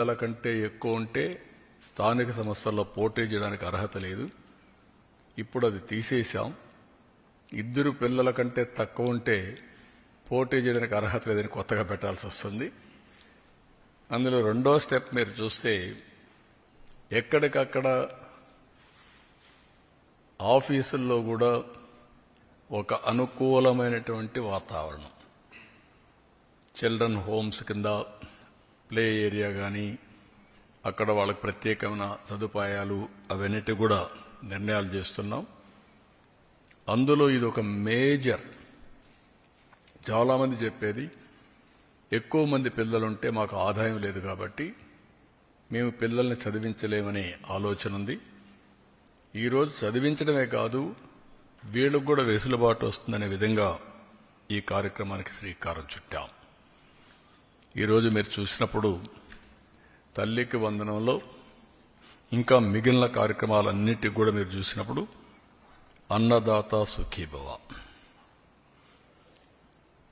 పిల్లల కంటే ఎక్కువ ఉంటే స్థానిక సంస్థల్లో పోటీ చేయడానికి అర్హత లేదు. ఇప్పుడు అది తీసేశాం. ఇద్దరు పిల్లల కంటే తక్కువ ఉంటే పోటీ చేయడానికి అర్హత లేదని కొత్తగా పెట్టాల్సి వస్తుంది. అందులో రెండో స్టెప్ మీరు చూస్తే ఎక్కడికక్కడ ఆఫీసుల్లో కూడా ఒక అనుకూలమైనటువంటి వాతావరణం. చిల్డ్రన్ హోమ్స్ కింద ప్లే ఏరియా కానీ అక్కడ వాళ్ళకి ప్రత్యేకమైన సదుపాయాలు అవన్నిటి కూడా నిర్ణయాలు చేస్తున్నాం. అందులో ఇది ఒక మేజర్. చాలామంది చెప్పేది ఎక్కువ మంది పిల్లలుంటే మాకు ఆదాయం లేదు కాబట్టి మేము పిల్లల్ని చదివించలేమనే ఆలోచన ఉంది. ఈరోజు చదివించడమే కాదు వీళ్ళకు కూడా వెసులుబాటు వస్తుందనే విధంగా ఈ కార్యక్రమానికి శ్రీకారం చుట్టాం. ఈరోజు మీరు చూసినప్పుడు తల్లికి వందనంలో ఇంకా మిగిలిన కార్యక్రమాలన్నిటికి కూడా మీరు చూసినప్పుడు అన్నదాత సుఖీభవ.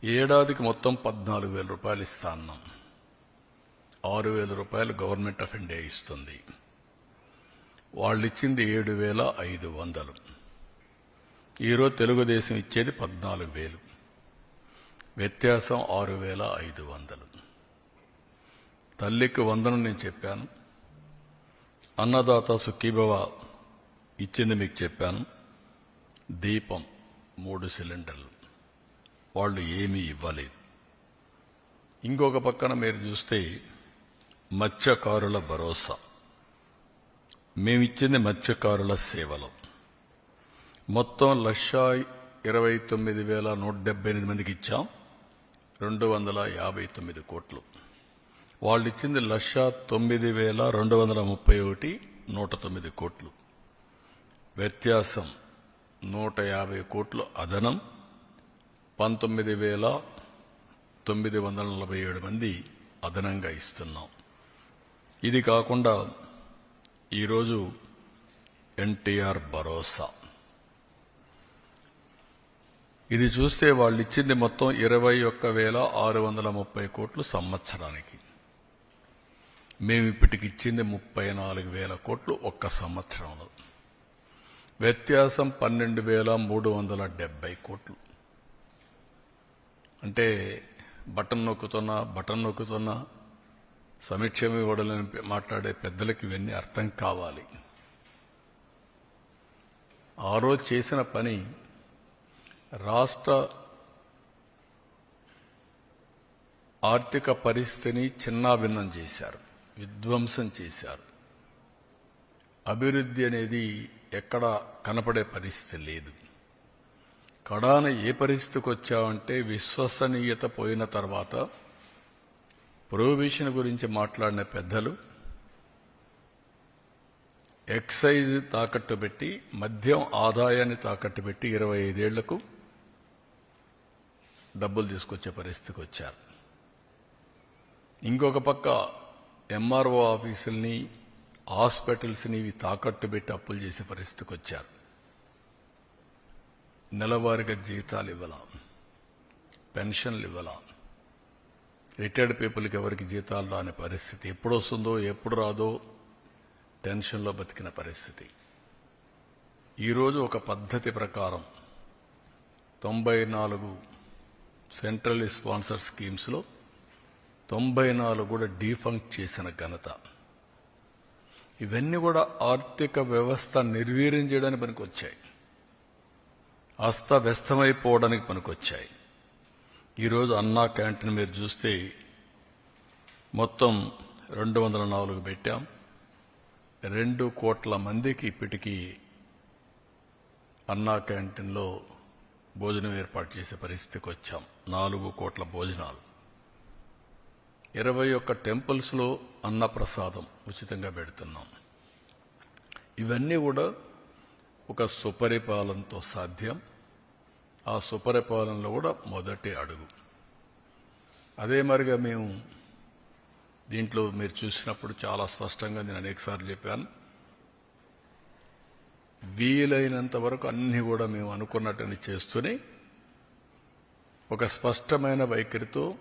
ఏడాదికి మొత్తం పద్నాలుగు వేల రూపాయలు ఇస్తా అన్నాం. ఆరు వేల రూపాయలు గవర్నమెంట్ ఆఫ్ ఇండియా ఇస్తుంది. వాళ్ళు ఇచ్చింది ఏడు వేల ఐదు వందలు. ఈరోజు తెలుగుదేశం ఇచ్చేది పద్నాలుగు వేలు. వ్యత్యాసం ఆరు వేల ఐదు వందలు. తల్లికి వందనం నేను చెప్పాను. అన్నదాత సుఖీభవ ఇచ్చింది మీకు చెప్పాను. దీపం మూడు సిలిండర్లు. వాళ్ళు ఏమీ ఇవ్వలేదు. ఇంకొక పక్కన మీరు చూస్తే మత్స్యకారుల భరోసా. మేమిచ్చింది మత్స్యకారుల సేవలు. మొత్తం లక్ష ఇరవై తొమ్మిది వేల నూట డెబ్బై ఎనిమిది మందికి ఇచ్చాం. రెండు వందల యాభై తొమ్మిది కోట్లు. వాళ్ళు ఇచ్చింది లక్ష తొమ్మిది వేల రెండు వందల ముప్పై ఒకటి నూట తొమ్మిది కోట్లు. వ్యత్యాసం నూట యాభై కోట్లు అదనం. పంతొమ్మిది వేల తొమ్మిది వందల నలభై ఏడు మంది అదనంగా ఇస్తున్నాం. ఇది కాకుండా ఈరోజు ఎన్టీఆర్ భరోసా. ఇది చూస్తే వాళ్ళు ఇచ్చింది మొత్తం ఇరవై ఒక్క వేల ఆరు వందల ముప్పై కోట్లు సంవత్సరానికి. మేము ఇప్పటికి ఇచ్చింది ముప్పై నాలుగు వేల కోట్లు ఒక్క సంవత్సరంలో. వ్యత్యాసం పన్నెండు వేల మూడు వందల డెబ్బై కోట్లు. అంటే బటన్ నొక్కుతున్నా బటన్ నొక్కుతున్నా సమీక్షం ఇవ్వడలని మాట్లాడే పెద్దలకు ఇవన్నీ అర్థం కావాలి. ఆ రోజు చేసిన పని రాష్ట్ర ఆర్థిక పరిస్థితిని చిన్నాభిన్నం చేశారు. విధ్వంసం చేశారు. అభివృద్ధి అనేది ఎక్కడ కనపడే పరిస్థితి లేదు. కడాన ఏ పరిస్థితికి వచ్చామంటే విశ్వసనీయత పోయిన తర్వాత ప్రొహిబిషన్ గురించి మాట్లాడిన పెద్దలు ఎక్సైజ్ తాకట్టు పెట్టి మద్యం ఆదాయాన్ని తాకట్టు పెట్టి ఇరవై ఐదేళ్ళకు డబ్బులు తీసుకొచ్చే పరిస్థితికి వచ్చారు. ఇంకొక పక్క ఎంఆర్ఓ ఆఫీసుల్ని హాస్పిటల్స్ని ఇవి తాకట్టు పెట్టి అప్పులు చేసే పరిస్థితికి వచ్చారు. నెలవారీగా జీతాలు ఇవ్వలా పెన్షన్లు ఇవ్వలా రిటైర్డ్ పీపుల్కి ఎవరికి జీతాలు రాని పరిస్థితి ఎప్పుడు వస్తుందో ఎప్పుడు రాదో టెన్షన్లో బతికిన పరిస్థితి. ఈరోజు ఒక పద్ధతి ప్రకారం తొంభై నాలుగు సెంట్రల్ స్పాన్సర్ స్కీమ్స్లో తొంభై నాలుగు కూడా డీఫంక్ చేసిన ఘనత. ఇవన్నీ కూడా ఆర్థిక వ్యవస్థ నిర్వీర్యం చేయడానికి పనికొచ్చాయి. అస్తవ్యస్తమైపోవడానికి పనికొచ్చాయి. ఈరోజు అన్నా క్యాంటీన్ మీరు చూస్తే మొత్తం రెండు వందల నాలుగు పెట్టాం. రెండు కోట్ల మందికి ఇప్పటికీ అన్నా క్యాంటీన్లో భోజనం ఏర్పాటు చేసే పరిస్థితికి వచ్చాం నాలుగు కోట్ల భోజనాలు. ఇరవై ఒక్క టెంపుల్స్లో అన్నప్రసాదం ఉచితంగా పెడుతున్నాం. ఇవన్నీ కూడా ఒక సుపరిపాలనతో సాధ్యం. ఆ సుపరిపాలనలో కూడా మొదటి అడుగు. అదే మరిగా మేము దీంట్లో మీరు చూసినప్పుడు చాలా స్పష్టంగా నేను అనేకసార్లు చెప్పాను. వీలైనంత వరకు అన్ని కూడా మేము అనుకున్నట్టుని చేస్తూనే ఒక స్పష్టమైన వైఖరితో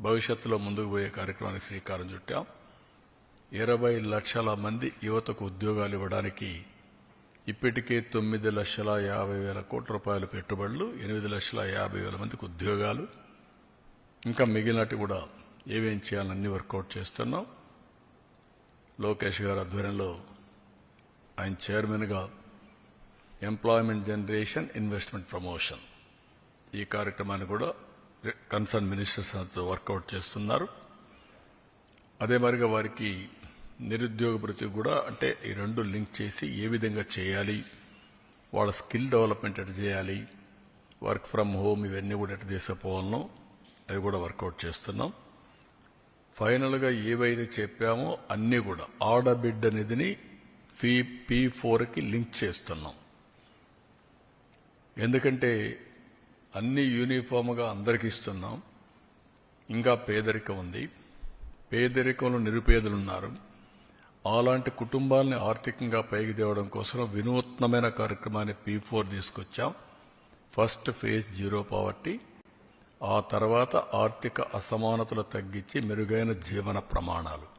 భవిష్యత్తులో ముందుకు పోయే కార్యక్రమానికి శ్రీకారం చుట్టాం. ఇరవై లక్షల మంది యువతకు ఉద్యోగాలు ఇవ్వడానికి ఇప్పటికే తొమ్మిది లక్షల యాభై వేల కోట్ల రూపాయల పెట్టుబడులు ఎనిమిది లక్షల యాభై వేల మందికి ఉద్యోగాలు. ఇంకా మిగిలినట్టు కూడా ఏమేం చేయాలన్నీ వర్కౌట్ చేస్తున్నాం. లోకేష్ గారి ఆధ్వర్యంలో ఆయన చైర్మన్గా ఎంప్లాయ్మెంట్ జనరేషన్ ఇన్వెస్ట్మెంట్ ప్రమోషన్ ఈ కార్యక్రమాన్ని కూడా కన్సర్న్ మినిస్టర్స్ వర్కౌట్ చేస్తున్నారు. అదే మరిగా వారికి నిరుద్యోగ భృతి కూడా అంటే ఈ రెండు లింక్ చేసి ఏ విధంగా చేయాలి వాళ్ళ స్కిల్ డెవలప్మెంట్ ఎట్ చేయాలి వర్క్ ఫ్రమ్ హోమ్ ఇవన్నీ కూడా ఎట్ తీసుకుపోవాలనో అవి కూడా వర్కౌట్ చేస్తున్నాం. ఫైనల్గా ఏవైతే చెప్పామో అన్నీ కూడా ఆడబిడ్డ నిధిని ఫీ పీ ఫోర్కి లింక్ చేస్తున్నాం. ఎందుకంటే అన్ని యూనిఫామ్గా అందరికి ఇస్తున్నాం. ఇంకా పేదరికం ఉంది. పేదరికంలో నిరుపేదలు ఉన్నారు అలాంటి కుటుంబాలని ఆర్థికంగా పైకి తేవడం కోసం వినూత్నమైన కార్యక్రమాన్ని పీ ఫోర్ తీసుకొచ్చాం. First phase zero poverty. ఆ తర్వాత ఆర్థిక అసమానతలు తగ్గించి మెరుగైన జీవన ప్రమాణాలు.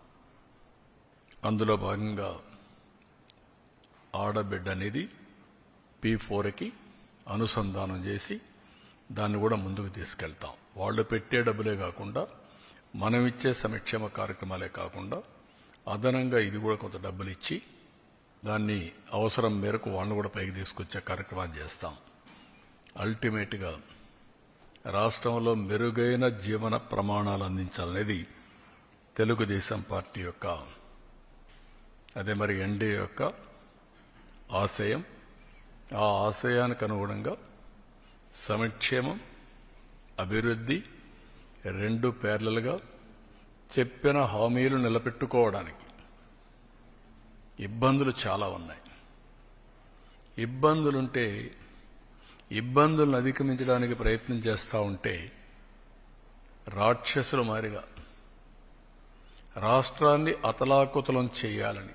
అందులో భాగంగా ఆడబిడ్డ అనేది పీ ఫోర్కి అనుసంధానం చేసి దాన్ని కూడా ముందుకు తీసుకెళ్తాం. వాళ్ళు పెట్టే డబ్బులే కాకుండా మనం ఇచ్చే సంక్షేమ కార్యక్రమాలే కాకుండా అదనంగా ఇది కూడా కొంత డబ్బులు ఇచ్చి దాన్ని అవసరం మేరకు వాళ్ళని కూడా పైకి తీసుకొచ్చే కార్యక్రమాలు చేస్తాం. అల్టిమేట్గా రాష్ట్రంలో మెరుగైన జీవన ప్రమాణాలు అందించాలనేది తెలుగుదేశం పార్టీ యొక్క అదే మరి ఎన్డీఏ యొక్క ఆశయం. ఆ ఆశయానికి అనుగుణంగా సమక్షేమం అభివృద్ధి రెండు పేర్లలుగా చెప్పిన హామీలు నిలబెట్టుకోవడానికి ఇబ్బందులు చాలా ఉన్నాయి. ఇబ్బందులుంటే ఇబ్బందులను అధిగమించడానికి ప్రయత్నం చేస్తూ ఉంటే రాక్షసుల మారిగా రాష్ట్రాన్ని అతలాకుతలం చేయాలని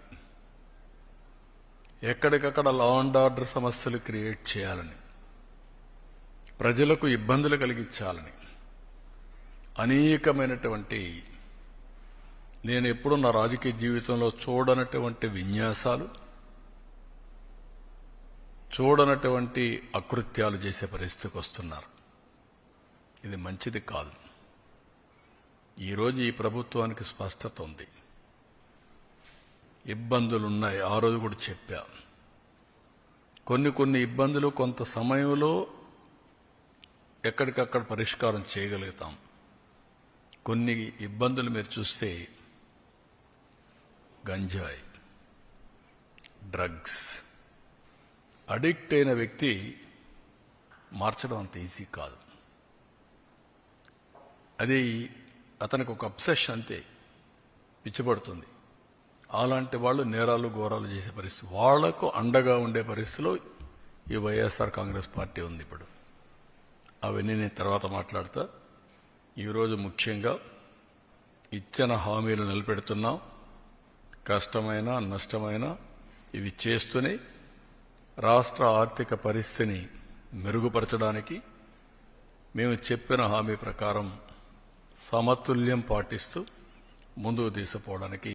ఎక్కడికక్కడ లా అండ్ ఆర్డర్ సమస్యలు క్రియేట్ చేయాలని ప్రజలకు ఇబ్బందులు కలిగించాలని. అనేకమైనటువంటి నేను ఎప్పుడూ నా రాజకీయ జీవితంలో చూడనటువంటి విన్యాసాలు చూడనటువంటి అకృత్యాలు చేసే పరిస్థితికి వస్తున్నారు. ఇది మంచిది కాదు. ఈరోజు ఈ ప్రభుత్వానికి స్పష్టత ఉంది. ఇబ్బందులు ఉన్నాయి ఆ రోజు కూడా చెప్పా. కొన్ని కొన్ని ఇబ్బందులు కొంత సమయంలో ఎక్కడికక్కడ పరిష్కారం చేయగలుగుతాం. కొన్ని ఇబ్బందులు మీరు చూస్తే గంజాయి డ్రగ్స్ అడిక్ట్ అయిన వ్యక్తి మార్చడం అంత ఈజీ కాదు. అది అతనికి ఒక అప్సెషన్ అంతే పిచ్చిపడుతుంది. అలాంటి వాళ్ళు నేరాలు ఘోరాలు చేసే పరిస్థితి వాళ్ళకు అండగా ఉండే పరిస్థితిలో ఈ వైఎస్ఆర్ కాంగ్రెస్ పార్టీ ఉంది ఇప్పుడు. అవన్నీ నేను తర్వాత మాట్లాడతా. ఈరోజు ముఖ్యంగా ఇచ్చిన హామీలు నిలబెడుతున్నాం. కష్టమైన నష్టమైన ఇవి చేస్తూనే రాష్ట్ర ఆర్థిక పరిస్థితిని మెరుగుపరచడానికి మేము చెప్పిన హామీ ప్రకారం సమతుల్యం పాటిస్తూ ముందుకు తీసుకుపోవడానికి